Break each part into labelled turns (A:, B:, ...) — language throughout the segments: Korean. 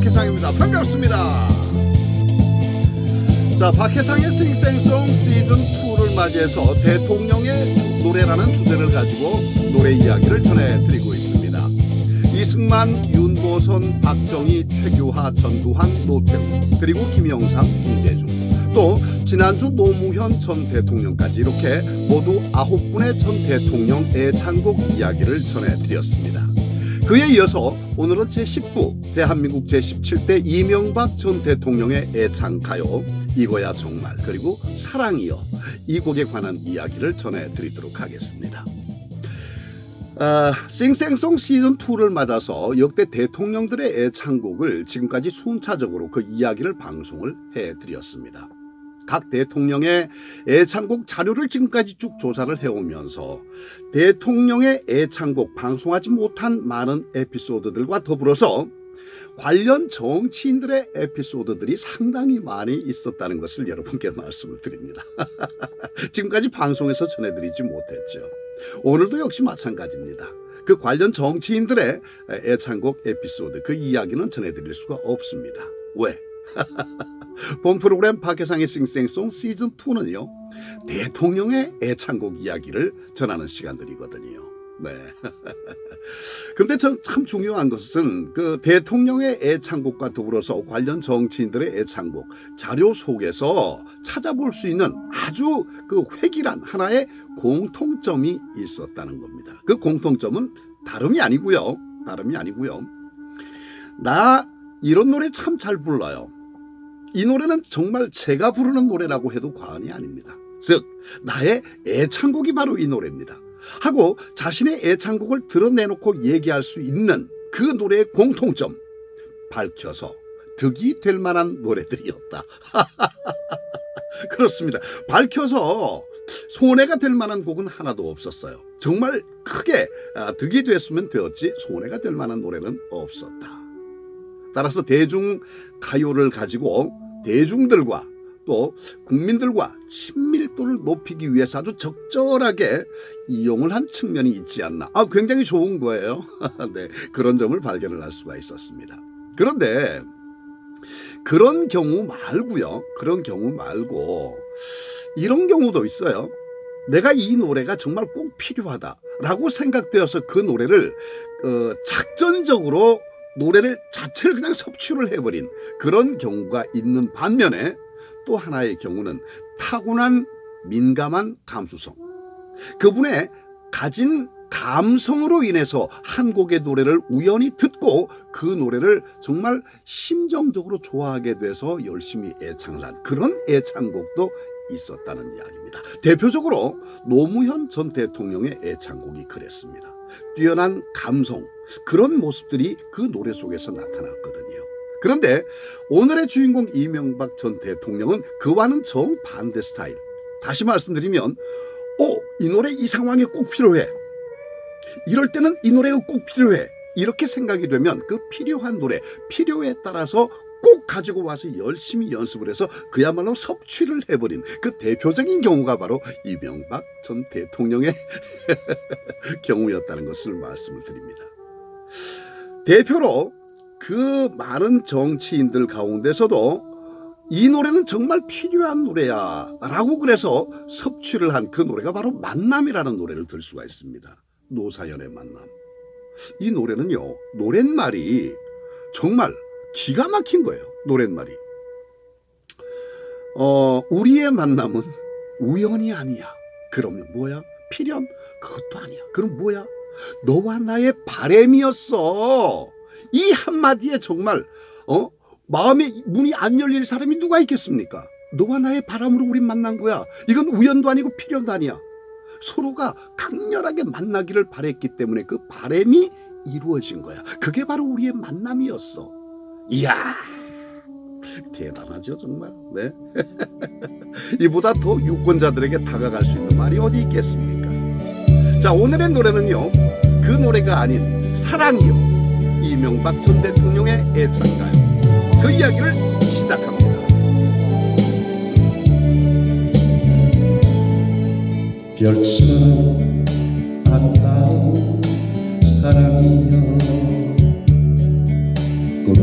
A: 박혜상입니다. 반갑습니다. 자 박혜상의 싱생송 시즌 2를 맞이해서 대통령의 노래라는 주제를 가지고 노래 이야기를 전해드리고 있습니다. 이승만, 윤보선, 박정희, 최규하, 전두환, 노태우 그리고 김영삼, 김대중. 또 지난주 노무현 전 대통령까지 이렇게 모두 아홉 분의 전 대통령 애창곡 이야기를 전해드렸습니다. 그에 이어서 오늘은 제19 대한민국 제17대 이명박 전 대통령의 애창가요 이거야 정말 그리고 사랑이여 이 곡에 관한 이야기를 전해드리도록 하겠습니다. 아, 싱생송 시즌 2를 맞아서 역대 대통령들의 애창곡을 지금까지 순차적으로 그 이야기를 방송을 해드렸습니다. 각 대통령의 애창곡 자료를 지금까지 쭉 조사를 해오면서 대통령의 애창곡 방송하지 못한 많은 에피소드들과 더불어서 관련 정치인들의 에피소드들이 상당히 많이 있었다는 것을 여러분께 말씀을 드립니다. 지금까지 방송에서 전해드리지 못했죠. 오늘도 역시 마찬가지입니다. 그 관련 정치인들의 애창곡 에피소드 그 이야기는 전해드릴 수가 없습니다. 왜? 본 프로그램 박혜상의 싱생송 시즌 2는요 대통령의 애창곡 이야기를 전하는 시간들이거든요. 네. 근데 전참 중요한 것은 그 대통령의 애창곡과 더불어서 관련 정치인들의 애창곡 자료 속에서 찾아볼 수 있는 아주 그 획일한 하나의 공통점이 있었다는 겁니다. 그 공통점은 다름이 아니고요. 다름이 아니고요. 나 이런 노래 참 잘 불러요. 이 노래는 정말 제가 부르는 노래라고 해도 과언이 아닙니다. 즉 나의 애창곡이 바로 이 노래입니다. 하고 자신의 애창곡을 드러내놓고 얘기할 수 있는 그 노래의 공통점 밝혀서 득이 될 만한 노래들이었다. 그렇습니다. 밝혀서 손해가 될 만한 곡은 하나도 없었어요. 정말 크게 아, 득이 됐으면 되었지 손해가 될 만한 노래는 없었다. 따라서 대중 가요를 가지고 대중들과 또 국민들과 친밀도를 높이기 위해서 아주 적절하게 이용을 한 측면이 있지 않나. 아, 굉장히 좋은 거예요. 네, 그런 점을 발견을 할 수가 있었습니다. 그런데 그런 경우 말고요. 그런 경우 말고 이런 경우도 있어요. 내가 이 노래가 정말 꼭 필요하다라고 생각되어서 그 노래를 어, 작전적으로 노래를 자체를 그냥 섭취를 해버린 그런 경우가 있는 반면에 또 하나의 경우는 타고난 민감한 감수성. 그분의 가진 감성으로 인해서 한 곡의 노래를 우연히 듣고 그 노래를 정말 심정적으로 좋아하게 돼서 열심히 애창을 한 그런 애창곡도 있었다는 이야기입니다. 대표적으로 노무현 전 대통령의 애창곡이 그랬습니다. 뛰어난 감성, 그런 모습들이 그 노래 속에서 나타났거든요. 그런데 오늘의 주인공 이명박 전 대통령은 그와는 정반대 스타일. 다시 말씀드리면, 오, 이 노래 이 상황에 꼭 필요해. 이럴 때는 이 노래가 꼭 필요해. 이렇게 생각이 되면 그 필요한 노래, 필요에 따라서 꼭 가지고 와서 열심히 연습을 해서 그야말로 섭취를 해버린 그 대표적인 경우가 바로 이명박 전 대통령의 경우였다는 것을 말씀을 드립니다. 대표로 그 많은 정치인들 가운데서도 이 노래는 정말 필요한 노래야 라고 그래서 섭취를 한 그 노래가 바로 만남이라는 노래를 들 수가 있습니다. 노사연의 만남. 이 노래는요, 노랫말이 정말 기가 막힌 거예요. 노랫말이. 어, 우리의 만남은 우연이 아니야. 그러면 뭐야? 필연? 그것도 아니야. 그럼 뭐야? 너와 나의 바램이었어. 이 한마디에 정말 어 마음의 문이 안 열릴 사람이 누가 있겠습니까? 너와 나의 바람으로 우린 만난 거야. 이건 우연도 아니고 필연도 아니야. 서로가 강렬하게 만나기를 바랬기 때문에 그 바램이 이루어진 거야. 그게 바로 우리의 만남이었어. 이야. 대단하죠, 정말. 네. 이보다 더 유권자들에게 다가갈 수 있는 말이 어디 있겠습니까? 자, 오늘의 노래는요. 그 노래가 아닌 사랑이요. 이명박 전 대통령의 애창가요. 그 이야기를 시작합니다.
B: 별처럼 아름다운 사랑이여 꿈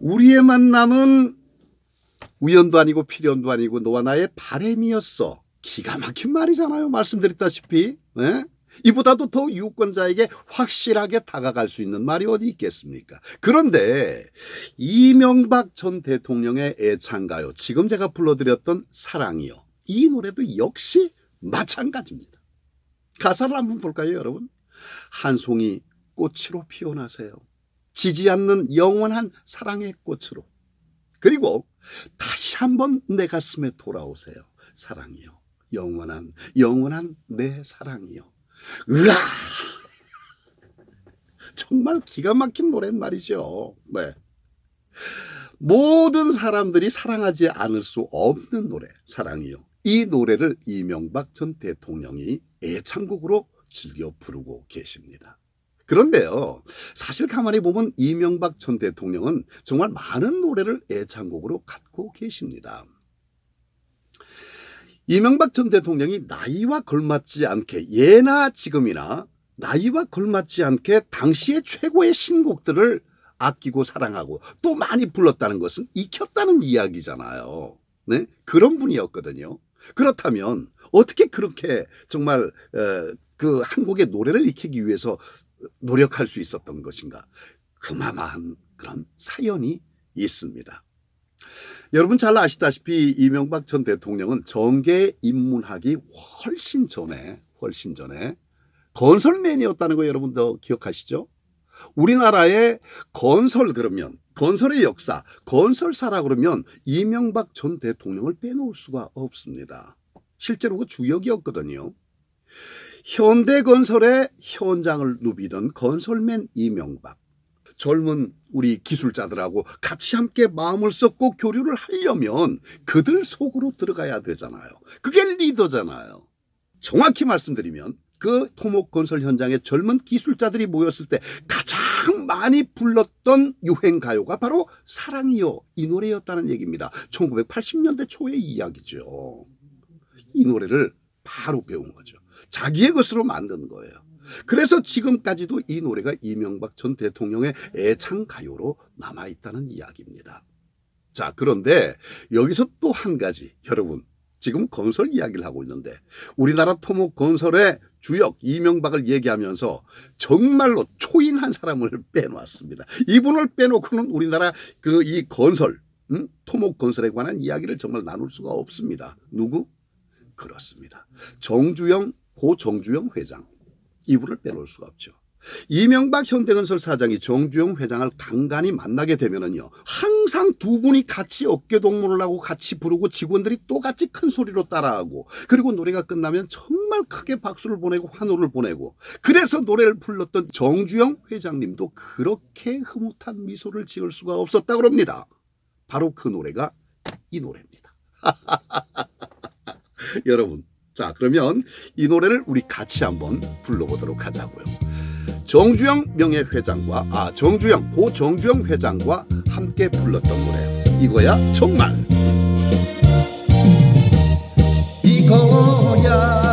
A: 우리의 만남은 우연도 아니고 필연도 아니고 너와 나의 바램이었어. 기가 막힌 말이잖아요. 말씀드렸다시피. 네? 이보다도 더 유권자에게 확실하게 다가갈 수 있는 말이 어디 있겠습니까? 그런데 이명박 전 대통령의 애창가요. 지금 제가 불러드렸던 사랑이요. 이 노래도 역시 마찬가지입니다. 가사를 한번 볼까요, 여러분? 한 송이 꽃으로 피어나세요. 지지 않는 영원한 사랑의 꽃으로. 그리고 다시 한번 내 가슴에 돌아오세요. 사랑이요. 영원한, 영원한 내 사랑이요. 으아! 정말 기가 막힌 노래는 말이죠. 네. 모든 사람들이 사랑하지 않을 수 없는 노래, 사랑이요. 이 노래를 이명박 전 대통령이 애창곡으로 즐겨 부르고 계십니다. 그런데요, 사실 가만히 보면 이명박 전 대통령은 정말 많은 노래를 애창곡으로 갖고 계십니다. 이명박 전 대통령이 나이와 걸맞지 않게 예나 지금이나 나이와 걸맞지 않게 당시의 최고의 신곡들을 아끼고 사랑하고 또 많이 불렀다는 것은 익혔다는 이야기잖아요. 네? 그런 분이었거든요. 그렇다면 어떻게 그렇게 정말 어, 그 한국의 노래를 익히기 위해서 노력할 수 있었던 것인가? 그마마한 그런 사연이 있습니다. 여러분 잘 아시다시피 이명박 전 대통령은 정계 입문하기 훨씬 전에 훨씬 전에 건설 맨이었다는 거 여러분도 기억하시죠? 우리나라의 건설 그러면 건설의 역사, 건설사라 그러면 이명박 전 대통령을 빼놓을 수가 없습니다. 실제로 그 주역이었거든요. 현대건설의 현장을 누비던 건설맨 이명박. 젊은 우리 기술자들하고 같이 함께 마음을 섞고 교류를 하려면 그들 속으로 들어가야 되잖아요. 그게 리더잖아요. 정확히 말씀드리면 그 토목 건설 현장에 젊은 기술자들이 모였을 때 가장 많이 불렀던 유행 가요가 바로 사랑이요 이 노래였다는 얘기입니다. 1980년대 초의 이야기죠. 이 노래를 바로 배운 거죠. 자기의 것으로 만든 거예요. 그래서 지금까지도 이 노래가 이명박 전 대통령의 애창 가요로 남아 있다는 이야기입니다. 자, 그런데 여기서 또 한 가지 여러분 지금 건설 이야기를 하고 있는데 우리나라 토목 건설의 주역 이명박을 얘기하면서 정말로 초인 한 사람을 빼놓았습니다. 이분을 빼놓고는 우리나라 그 이 건설 음? 토목 건설에 관한 이야기를 정말 나눌 수가 없습니다. 누구? 그렇습니다. 정주영 고 정주영 회장 이분을 빼놓을 수가 없죠. 이명박 현대건설 사장이 정주영 회장을 간간히 만나게 되면은요 항상 두 분이 같이 어깨 동무를 하고 같이 부르고 직원들이 똑같이 큰 소리로 따라하고 그리고 노래가 끝나면 정말 크게 박수를 보내고 환호를 보내고 그래서 노래를 불렀던 정주영 회장님도 그렇게 흐뭇한 미소를 지을 수가 없었다 그럽니다. 바로 그 노래가 이 노래입니다. 여러분, 자 그러면 이 노래를 우리 같이 한번 불러보도록 하자고요. 정주영 명예회장과 아 정주영 고 정주영 회장과 함께 불렀던 노래. 이거야 정말.
B: 이거야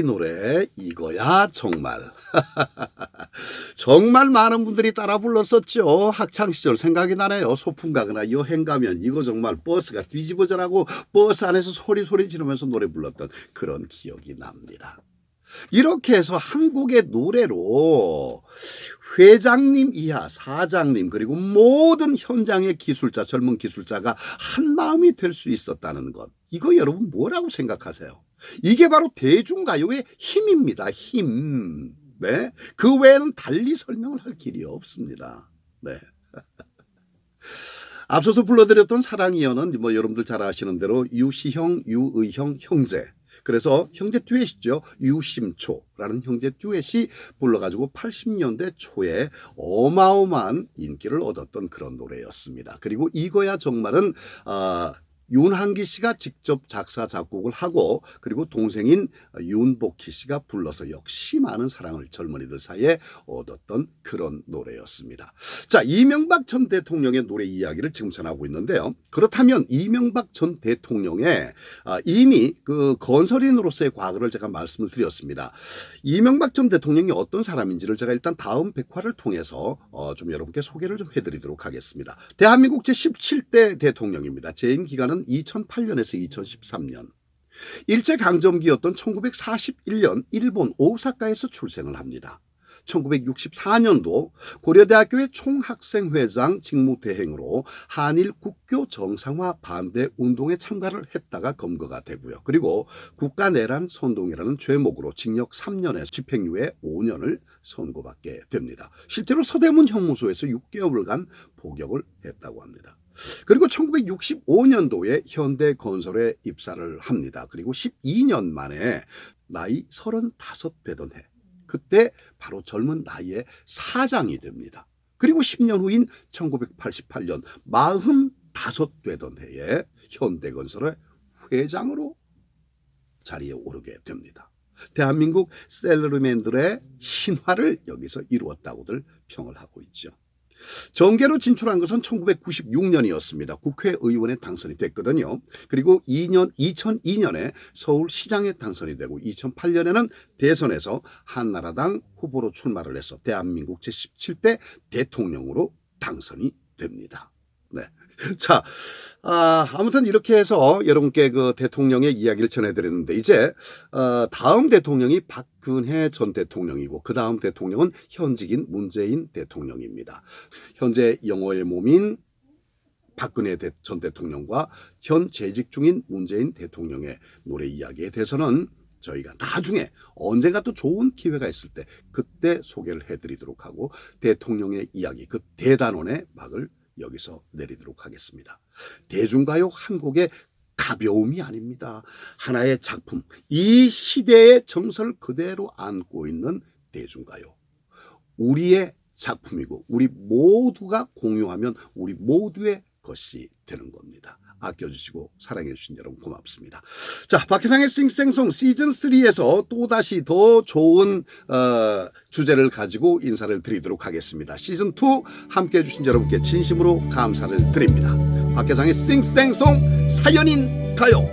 B: 이
A: 노래 이거야 정말. 정말 많은 분들이 따라 불렀었죠. 학창 시절 생각이 나네요. 소풍 가거나 여행 가면 이거 정말 버스가 뒤집어져라고 버스 안에서 소리 소리 지르면서 노래 불렀던 그런 기억이 납니다. 이렇게 해서 한국의 노래로 회장님 이하 사장님 그리고 모든 현장의 기술자 젊은 기술자가 한 마음이 될 수 있었다는 것. 이거 여러분 뭐라고 생각하세요? 이게 바로 대중가요의 힘입니다. 힘. 네. 그 외에는 달리 설명을 할 길이 없습니다. 네. 앞서서 불러드렸던 사랑이여는 뭐 여러분들 잘 아시는 대로 유시형, 유의형 형제. 그래서 형제 듀엣이죠. 유심초라는 형제 듀엣이 불러가지고 80년대 초에 어마어마한 인기를 얻었던 그런 노래였습니다. 그리고 이거야 정말은 아 윤한기 씨가 직접 작사 작곡을 하고 그리고 동생인 윤복희 씨가 불러서 역시 많은 사랑을 젊은이들 사이에 얻었던 그런 노래였습니다. 자, 이명박 전 대통령의 노래 이야기를 지금 전하고 있는데요. 그렇다면 이명박 전 대통령의 아, 이미 그 건설인으로서의 과거를 제가 말씀을 드렸습니다. 이명박 전 대통령이 어떤 사람인지를 제가 일단 다음 백화를 통해서 어, 좀 여러분께 소개를 좀 해드리도록 하겠습니다. 대한민국 제17대 대통령입니다. 재임 기간은 2008년에서 2013년. 일제 강점기였던 1941년 일본 오사카에서 출생을 합니다. 1964년도 고려대학교의 총학생회장 직무대행으로 한일 국교 정상화 반대 운동에 참가를 했다가 검거가 되고요. 그리고 국가 내란 선동이라는 죄목으로 징역 3년에 집행유예 5년을 선고받게 됩니다. 실제로 서대문 형무소에서 6개월간 복역을 했다고 합니다. 그리고 1965년도에 현대건설에 입사를 합니다. 그리고 12년 만에 나이 35 되던 해 그때 바로 젊은 나이에 사장이 됩니다. 그리고 10년 후인 1988년 45 되던 해에 현대건설의 회장으로 자리에 오르게 됩니다. 대한민국 셀러리맨들의 신화를 여기서 이루었다고들 평을 하고 있죠. 정계로 진출한 것은 1996년이었습니다. 국회의원에 당선이 됐거든요. 그리고 2년 2002년에 서울시장에 당선이 되고 2008년에는 대선에서 한나라당 후보로 출마를 해서 대한민국 제17대 대통령으로 당선이 됩니다. 네. 자, 아, 아무튼 이렇게 해서 여러분께 그 대통령의 이야기를 전해드렸는데 이제 어, 다음 대통령이 박근혜 전 대통령이고 그 다음 대통령은 현직인 문재인 대통령입니다. 현재 영어의 몸인 박근혜 대- 전 대통령과 현 재직 중인 문재인 대통령의 노래 이야기에 대해서는 저희가 나중에 언젠가 또 좋은 기회가 있을 때 그때 소개를 해드리도록 하고 대통령의 이야기 그 대단원의 막을 여기서 내리도록 하겠습니다. 대중가요 한 곡의 가벼움이 아닙니다. 하나의 작품, 이 시대의 정서를 그대로 안고 있는 대중가요. 우리의 작품이고 우리 모두가 공유하면 우리 모두의 것이 되는 겁니다. 아껴주시고 사랑해주신 여러분 고맙습니다. 자, 박혜상의 싱생송 시즌 3에서 또다시 더 좋은 어, 주제를 가지고 인사를 드리도록 하겠습니다. 시즌 2 함께 해 주신 여러분께 진심으로 감사를 드립니다. 박혜상의 싱생송 사연인 가요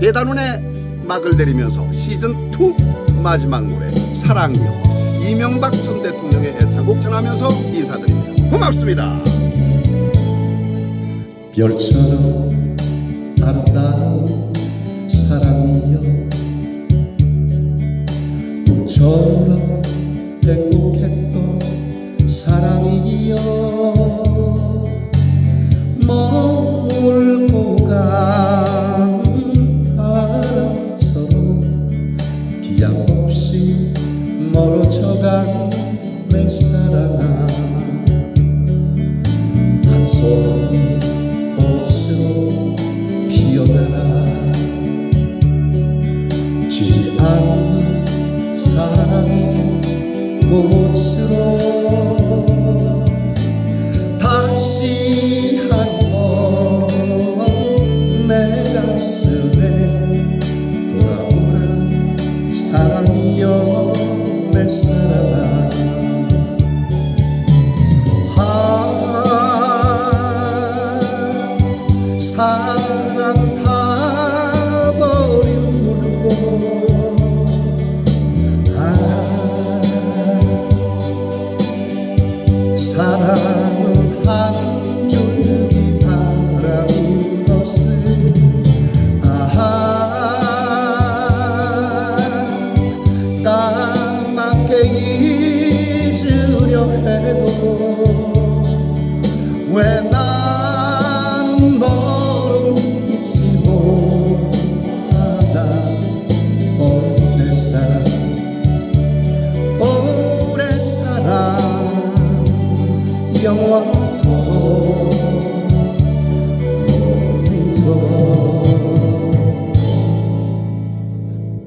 A: 대단원의 막을 내리면서 시즌 2 마지막 노래 사랑이여 이명박 전 대통령의 애창곡 전하면서 인사드립니다. 고맙습니다.
B: 별처럼 처럼 행복했던 사랑이여 머물고 간 바람처럼 기약 없이 멀어져간 내 사랑아. 한 송이 꽃으로 피어나라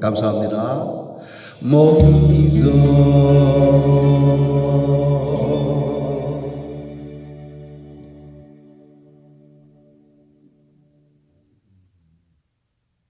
B: 감사합니다. 못 잊어